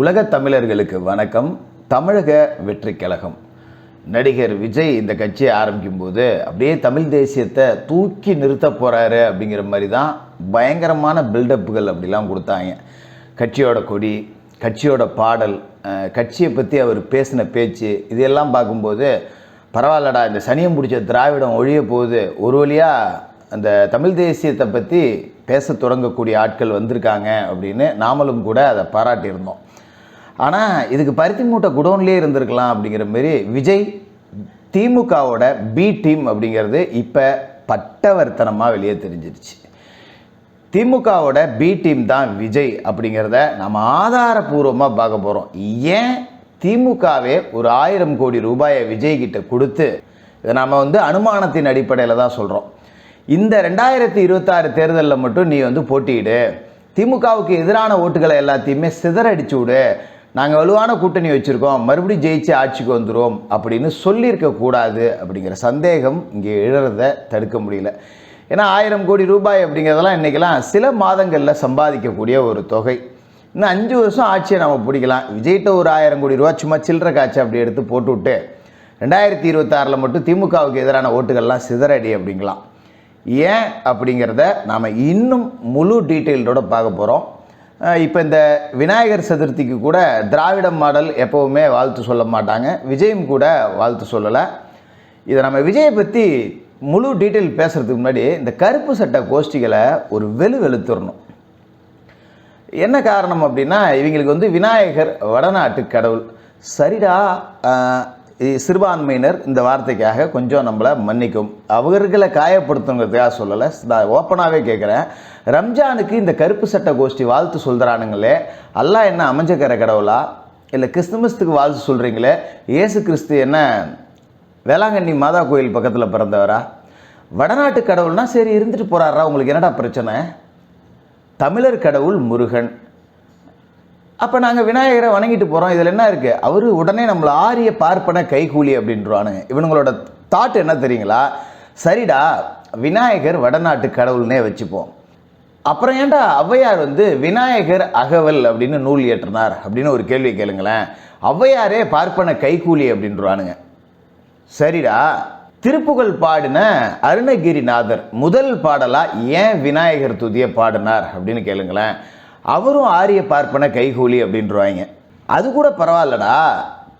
உலகத் தமிழர்களுக்கு வணக்கம். தமிழக வெற்றிக் கழகம் நடிகர் விஜய் இந்த கட்சியை ஆரம்பிக்கும்போது அப்படியே தமிழ் தேசியத்தை தூக்கி நிறுத்த போகிறாரு அப்படிங்கிற மாதிரி தான் பயங்கரமான பில்டப்புகள் அப்படிலாம் கொடுத்தாங்க. கட்சியோட கொடி கட்சியோட பாடல் கட்சியை பற்றி அவர் பேசின பேச்சு இதெல்லாம் பார்க்கும்போது பரவாயில்லடா இந்த சனியம் பிடிச்ச திராவிடம் ஒழிய போகுது. ஒரு வழியாக அந்த தமிழ் தேசியத்தை பற்றி பேச தொடங்கக்கூடிய ஆட்கள் வந்திருக்காங்க அப்படின்னு நாமளும் கூட அதை பாராட்டியிருந்தோம். ஆனால் இதுக்கு பருத்தி மூட்டை குடோன்லேயே இருந்திருக்கலாம் அப்படிங்கிற மாரி விஜய் திமுகவோட பி டீம் அப்படிங்கிறது இப்போ பட்டவர்த்தனமாக வெளியே தெரிஞ்சிருச்சு. திமுகவோட பி டீம் தான் விஜய் அப்படிங்கிறத நம்ம ஆதாரபூர்வமாக பார்க்க போகிறோம் ஏன் திமுகவே ஒரு ஆயிரம் கோடி ரூபாயை விஜய்கிட்ட கொடுத்து இதை நாம் வந்து அனுமானத்தின் அடிப்படையில் தான் சொல்கிறோம் இந்த ரெண்டாயிரத்தி இருபத்தாறு தேர்தலில் மட்டும் நீ வந்து போட்டியிடு. திமுகவுக்கு எதிரான ஓட்டுகளை எல்லாத்தையுமே சிதறடிச்சு விடு. நாங்கள் வலுவான கூட்டணி வச்சுருக்கோம் மறுபடியும் ஜெயிச்சு ஆட்சிக்கு வந்துடும் அப்படின்னு சொல்லியிருக்கக்கூடாது அப்படிங்கிற சந்தேகம் இங்கே எழுறத தடுக்க முடியல. ஏன்னா ஆயிரம் கோடி ரூபாய் அப்படிங்கிறதெல்லாம் இன்றைக்கெல்லாம் சில மாதங்களில் சம்பாதிக்கக்கூடிய ஒரு தொகை. இன்னும் அஞ்சு வருஷம் ஆட்சியை நம்ம பிடிக்கலாம். விஜய்கிட்ட ஒரு ஆயிரம் கோடி ரூபா சும்மா சில்லற காட்சி அப்படி எடுத்து போட்டுவிட்டு ரெண்டாயிரத்தி இருபத்தாறில் மட்டும் திமுகவுக்கு எதிரான ஓட்டுகள்லாம் சிதறடி அப்படிங்களாம் ஏன் அப்படிங்கிறத நாம் இன்னும் முழு டீட்டெயில்டோட பார்க்க போகிறோம் இப்போ இந்த விநாயகர் சதுர்த்திக்கு கூட திராவிடம் மாடல் எப்போவுமே வாழ்த்து சொல்ல மாட்டாங்க. விஜயும் கூட வாழ்த்து சொல்லலை. இதை நம்ம விஜயை பற்றி முழு டீட்டெயில் பேசுகிறதுக்கு முன்னாடி இந்த கருப்பு சட்டை கோஷ்டிகளை ஒரு வெளு வெளுத்துடணும் என்ன காரணம் அப்படின்னா இவங்களுக்கு வந்து விநாயகர் வடநாட்டு கடவுள். சரிடா சிறுபான்மையினர் இந்த வார்த்தைக்காக கொஞ்சம் நம்மளை மன்னிக்கும். அவர்களை காயப்படுத்துங்கிறதுக்காக சொல்லலை. நான் ஓப்பனாகவே கேட்குறேன் ரம்ஜானுக்கு இந்த கருப்பு சட்ட கோஷ்டி வாழ்த்து சொல்கிறானுங்களே அல்லாஹ் என்ன அமைஞ்சக்கிற கடவுளா? இல்லை கிறிஸ்துமஸ்துக்கு வாழ்த்து சொல்கிறீங்களே இயேசு கிறிஸ்து என்ன வேளாங்கண்ணி மாதா கோயில் பக்கத்தில் பிறந்தவரா? வடநாட்டு கடவுள்னா சரி இருந்துட்டு போகிறாரா உங்களுக்கு என்னடா பிரச்சனை? தமிழர் கடவுள் முருகன். அப்போ நாங்கள் விநாயகரை வணங்கிட்டு போகிறோம் இதில் என்ன இருக்குது அவர் உடனே நம்மளை ஆரிய பார்ப்பன கைகூலி அப்படின்றானுங்க இவனுங்களோட தாட் என்ன தெரியுங்களா? சரிடா விநாயகர் வடநாட்டு கடவுள்னே வச்சுப்போம். அப்புறம் ஏன்டா ஔவையார் வந்து விநாயகர் அகவல் அப்படின்னு நூல் இயற்றினார் அப்படின்னு ஒரு கேள்வி கேளுங்களேன். ஔவையாரே பார்ப்பன கைகூலி அப்படின்றானுங்க. சரிடா திருப்புகழ் பாடின அருணகிரிநாதர் முதல் பாடலாக ஏன் விநாயகர் துதியை பாடினார் அப்படின்னு கேளுங்களேன். அவரும் ஆரிய பார்ப்பன கைகூலி அப்படின்றவாங்க. அது கூட பரவாயில்லடா.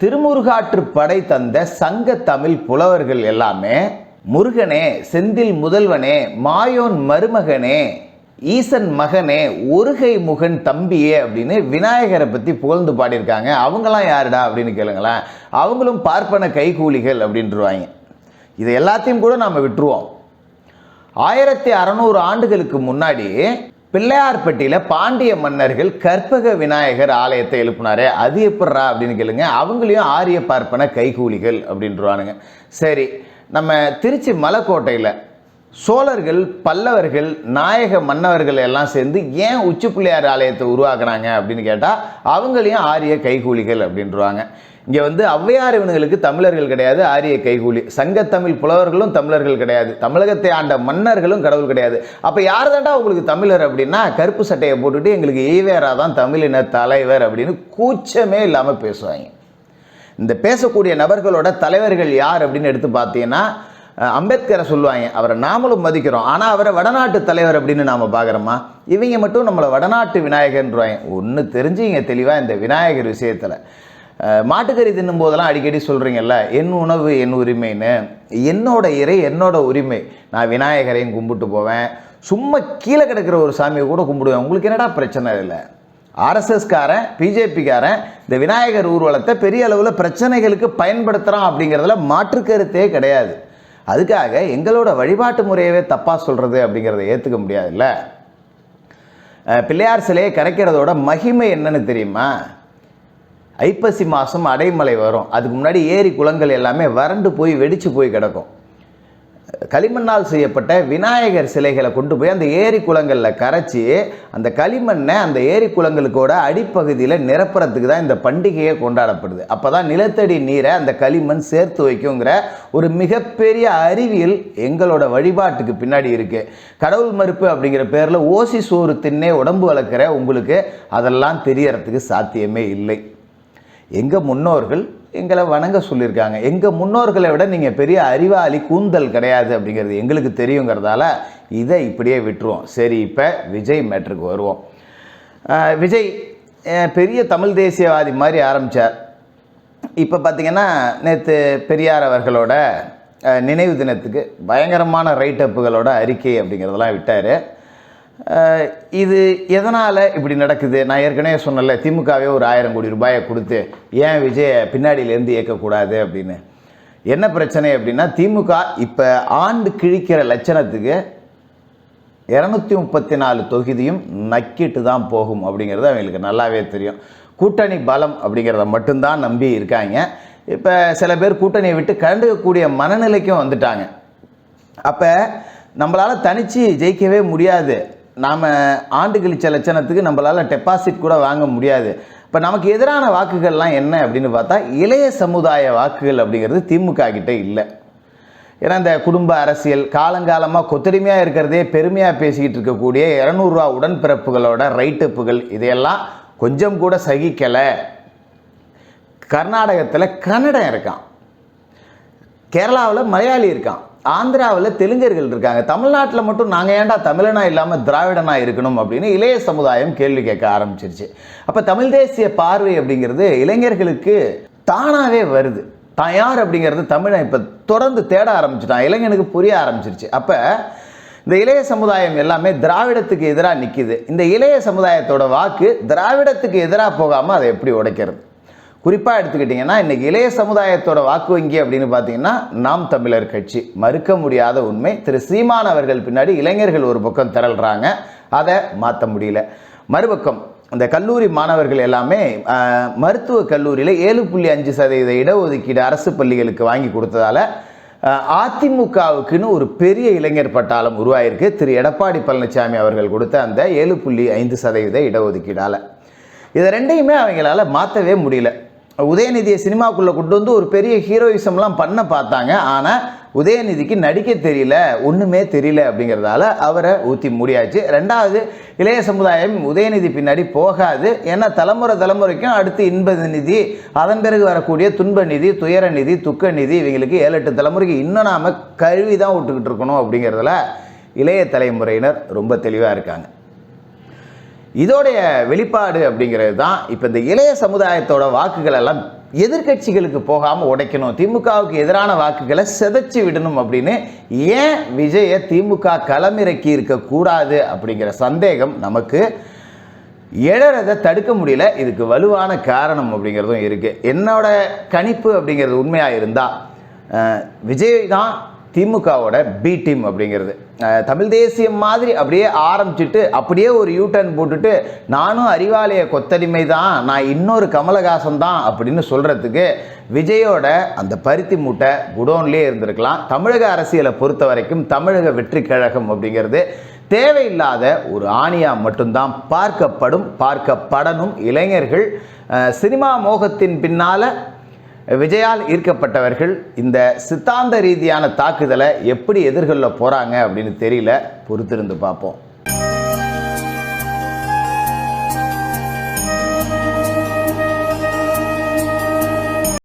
திருமுருகாற்று படை தந்த சங்க தமிழ் புலவர்கள் எல்லாமே முருகனே செந்தில் முதல்வனே மாயோன் மருமகனே ஈசன் மகனே ஒருகை முகன் தம்பியே அப்படின்னு விநாயகரை பற்றி புகழ்ந்து பாடியிருக்காங்க. அவங்களாம் யாருடா அப்படின்னு கேளுங்களேன். அவங்களும் பார்ப்பன கைகூலிகள் அப்படின்றவாங்க. இது எல்லாத்தையும் கூட நாம் விட்டுருவோம். ஆயிரத்தி அறநூறு ஆண்டுகளுக்கு முன்னாடி பிள்ளையார்பட்டியில் பாண்டிய மன்னர்கள் கற்பக விநாயகர் ஆலயத்தை எழுப்பினாரே. அது எப்பட்றா அப்படின்னு கேளுங்க. அவங்களையும் ஆரிய பார்ப்பன கைகூலிகள் அப்படின்றானுங்க. சரி நம்ம திருச்சி மலைக்கோட்டையில் சோழர்கள் பல்லவர்கள் நாயக மன்னவர்கள் எல்லாம் சேர்ந்து ஏன் உச்சி பிள்ளையார் ஆலயத்தை உருவாக்குனாங்க அப்படின்னு கேட்டால் அவங்களையும் ஆரிய கைகூலிகள் அப்படின்றாங்க. இங்கே வந்து ஔவையார் இவனுங்களுக்கு தமிழர்கள் கிடையாது ஆரிய கைகூலி. சங்கத்தமிழ் புலவர்களும் தமிழர்கள் கிடையாது. தமிழகத்தை ஆண்ட மன்னர்களும் கடவுள் கிடையாது. அப்போ யார் தாண்டா உங்களுக்கு தமிழர் அப்படின்னா கருப்பு சட்டையை போட்டுட்டு எங்களுக்கு ஈவேரா தான் தமிழின தலைவர் அப்படின்னு கூச்சமே இல்லாமல் பேசுவாங்க. இந்த பேசக்கூடிய நபர்களோட தலைவர்கள் யார் அப்படின்னு எடுத்து பார்த்தீங்கன்னா அம்பேத்கரை சொல்லுவாங்க. அவரை நாமளும் மதிக்கிறோம். ஆனால் அவரை வடநாட்டு தலைவர் அப்படின்னு நாம் பார்க்குறோமா? இவங்க மட்டும் நம்மளை வடநாட்டு விநாயகர்ன்றாங்க. ஒன்று தெரிஞ்சுங்க தெளிவாக இந்த விநாயகர் விஷயத்தில். மாட்டுக்கறி தின்னும் போதெல்லாம் அடிக்கடி சொல்கிறீங்கல்ல என் உணவு என் உரிமைன்னு. என்னோட இறை என்னோட உரிமை. நான் விநாயகரையும் கும்பிட்டு போவேன். சும்மா கீழே கிடக்கிற ஒரு சாமியை கூட கும்பிடுவேன். உங்களுக்கு என்னடா பிரச்சனை இல்லை ஆர்எஸ்எஸ்காரன் பிஜேபிக்காரன் இந்த விநாயகர் ஊர்வலத்தை பெரிய அளவில் பிரச்சனைகளுக்கு பயன்படுத்துகிறான் அப்படிங்கிறதுல மாற்று கருத்தே கிடையாது. அதுக்காக எங்களோட வழிபாட்டு முறையவே தப்பாக சொல்கிறது அப்படிங்கிறத ஏற்றுக்க முடியாதுல்ல? பிள்ளையார் சிலையை கரைக்கிறதோட மகிமை என்னன்னு தெரியுமா? ஐப்பசி மாதம் அடைமலை வரும். அதுக்கு முன்னாடி ஏரி குளங்கள் எல்லாமே வறண்டு போய் வெடித்து போய் கிடக்கும். களிமண்ணால் செய்யப்பட்ட விநாயகர் சிலைகளை கொண்டு போய் அந்த ஏரி குளங்களில் கரைச்சி அந்த களிமண்ணை அந்த ஏரி குளங்களுக்கோட அடிப்பகுதியில் நிரப்புறத்துக்கு தான் இந்த பண்டிகையை கொண்டாடப்படுது. அப்போ தான் நிலத்தடி நீரை அந்த களிமண் சேர்த்து வைக்குங்கிற ஒரு மிகப்பெரிய அறிவியல் எங்களோட வழிபாட்டுக்கு பின்னாடி இருக்குது கடவுள் மறுப்பு அப்படிங்கிற பேரில் ஓசி சோறு தின்னே உடம்பு வளர்க்குற உங்களுக்கு அதெல்லாம் தெரியறதுக்கு சாத்தியமே இல்லை. எங்கள் முன்னோர்கள் எங்களை வணங்க சொல்லியிருக்காங்க. எங்கள் முன்னோர்களை விட நீங்கள் பெரிய அறிவாளி கூந்தல் கிடையாது அப்படிங்கிறது எங்களுக்கு தெரியுங்கிறதால இதை இப்படியே விட்டுருவோம். சரி இப்போ விஜய் மேட்ருக்கு வருவோம். விஜய் பெரிய தமிழ் தேசியவாதி மாதிரி ஆரம்பித்தார் இப்போ பார்த்தீங்கன்னா நேற்று பெரியார் அவர்களோட நினைவு தினத்துக்கு பயங்கரமான ரைட்டப்புகளோட அறிக்கை அப்படிங்கிறதெல்லாம் விட்டார். இது எதனால் இப்படி நடக்குது? நான் ஏற்கனவே சொன்னல திமுகவே ஒரு ஆயிரம் கோடி ரூபாயை கொடுத்து ஏன் விஜய பின்னாடியிலேருந்து இயக்கக்கூடாது அப்படின்னு? என்ன பிரச்சனை அப்படின்னா திமுக இப்போ ஆண்டு கிழிக்கிற லட்சணத்துக்கு இரநூத்தி முப்பத்தி நாலு தொகுதியும் நக்கிட்டு தான் போகும் அப்படிங்கிறது அவங்களுக்கு நல்லாவே தெரியும். கூட்டணி பலம் அப்படிங்கிறத மட்டும்தான் நம்பி இருக்காங்க. இப்போ சில பேர் கூட்டணியை விட்டு கண்டுக்கக்கூடிய மனநிலைக்கும் வந்துட்டாங்க. அப்போ நம்மளால் தனித்து ஜெயிக்கவே முடியாது. நாம் ஆண்டு கழிச்ச லட்சணத்துக்கு நம்மளால் டெபாசிட் கூட வாங்க முடியாது. இப்போ நமக்கு எதிரான வாக்குகள்லாம் என்ன அப்படின்னு பார்த்தா இளைய சமுதாய வாக்குகள் அப்படிங்கிறது திமுக கிட்டே இல்லை. ஏன்னா இந்த குடும்ப அரசியல் காலங்காலமாக கொத்தடிமையாக இருக்கிறதே பெருமையாக பேசிக்கிட்டு இருக்கக்கூடிய இரநூறுவா உடன்பிறப்புகளோட ரைட்டப்புகள் இதையெல்லாம் கொஞ்சம் கூட சகிக்கலை. கர்நாடகத்தில் கன்னடம் இருக்கான். கேரளாவில் மலையாளி இருக்கான். ஆந்திராவில் தெலுங்கர்கள் இருக்காங்க. தமிழ்நாட்டில் மட்டும் நாங்கள் ஏன்டா தமிழனா இல்லாமல் திராவிடனா இருக்கணும் அப்படின்னு இளைய சமுதாயம் கேள்வி கேட்க ஆரம்பிச்சிருச்சு. அப்போ தமிழ் தேசிய பார்வை அப்படிங்கிறது இளைஞர்களுக்கு தானாகவே வருது. தான் யார் அப்படிங்கிறது தமிழை இப்போ தொடர்ந்து தேட ஆரம்பிச்சிட்டான். இளைஞனுக்கு புரிய ஆரம்பிச்சிருச்சு. அப்போ இந்த இளைய சமுதாயம் எல்லாமே திராவிடத்துக்கு எதிராக நிற்கிது இந்த இளைய சமுதாயத்தோட வாக்கு திராவிடத்துக்கு எதிராக போகாமல் அதை எப்படி உடைக்கிறது? குறிப்பாக எடுத்துக்கிட்டிங்கன்னா இன்றைக்கி இளைய சமுதாயத்தோட வாக்கு வங்கி அப்படின்னு பார்த்தீங்கன்னா நாம் தமிழர் கட்சி. மறுக்க முடியாத உண்மை. திரு சீமான் அவர்கள் பின்னாடி இளைஞர்கள் ஒரு பக்கம் திரள்றாங்க. அதை மாற்ற முடியல. மறுபக்கம் இந்த கல்லூரி மாணவர்கள் எல்லாமே மருத்துவ மருத்துவக் கல்லூரியில் ஏழு புள்ளி அஞ்சு சதவீத இடஒதுக்கீடு அரசு பள்ளிகளுக்கு வாங்கி கொடுத்ததால அதிமுகவுக்குன்னு ஒரு பெரிய இளைஞர் பட்டாளம் உருவாயிருக்கு. திரு எடப்பாடி பழனிசாமி அவர்கள் கொடுத்த அந்த ஏழு புள்ளி ஐந்து சதவீத இடஒதுக்கீடால். இதை ரெண்டையுமே அவங்களால மாற்றவே முடியல. உதயநிதியை சினிமாக்குள்ளே கொண்டு வந்து ஒரு பெரிய ஹீரோயிசம்லாம் பண்ண பார்த்தாங்க. ஆனால் உதயநிதிக்கு நடிக்க தெரியல ஒன்றுமே தெரியல அப்படிங்கிறதால அவரை ஊற்றி முடியாச்சு. ரெண்டாவது இளைய சமுதாயம் உதயநிதி பின்னாடி போகாது. ஏன்னா தலைமுறை தலைமுறைக்கும் அடுத்து இன்ப நிதி அதன் பிறகு வரக்கூடிய துன்ப நிதி துயர நிதி துக்க நிதி இவங்களுக்கு ஏழு எட்டு தலைமுறைக்கு இன்னும் நாம் கழுவி தான் விட்டுக்கிட்டு இருக்கணும் அப்படிங்கிறதுல இளைய தலைமுறையினர் ரொம்ப தெளிவாக இருக்காங்க. இதோடைய வெளிப்பாடு அப்படிங்கிறது தான் இப்போ இந்த இளைய சமுதாயத்தோட வாக்குகள் எல்லாம் எதிர்க்கட்சிகளுக்கு போகாமல் உடைக்கணும். திமுகவுக்கு எதிரான வாக்குகளை சிதைச்சி விடணும் அப்படின்னு ஏன் விஜயை திமுக களமிறக்கி இருக்கக்கூடாது அப்படிங்கிற சந்தேகம் நமக்கு எழறதை தடுக்க முடியல. இதுக்கு வலுவான காரணம் அப்படிங்கிறதும் இருக்குது என்னோட கணிப்பு அப்படிங்கிறது உண்மையாக இருந்தால் விஜய் தான் திமுகவோட பி டீம் அப்படிங்கிறது. தமிழ் தேசியம் மாதிரி அப்படியே ஆரம்பிச்சுட்டு அப்படியே ஒரு யூ டர்ன் போட்டுட்டு நானும் அறிவாலய கொத்தடிமை தான் நான் இன்னொரு கமலஹாசன் தான் அப்படின்னு சொல்கிறதுக்கு விஜயோட அந்த பருத்தி மூட்டை குடோன்லேயே இருந்திருக்கலாம். தமிழக அரசியலை பொறுத்த வரைக்கும் தமிழக வெற்றி கழகம் அப்படிங்கிறது தேவையில்லாத ஒரு ஆணியா மட்டும்தான் பார்க்கப்படும் பார்க்கப்படணும். இளைஞர்கள் சினிமா மோகத்தின் பின்னால் விஜயால் ஈர்க்கப்பட்டவர்கள் இந்த சித்தாந்த ரீதியான தாக்குதலை எப்படி எதிர்கொள்ள போகிறாங்க அப்படின்னு தெரியல பொறுத்திருந்து பார்ப்போம்.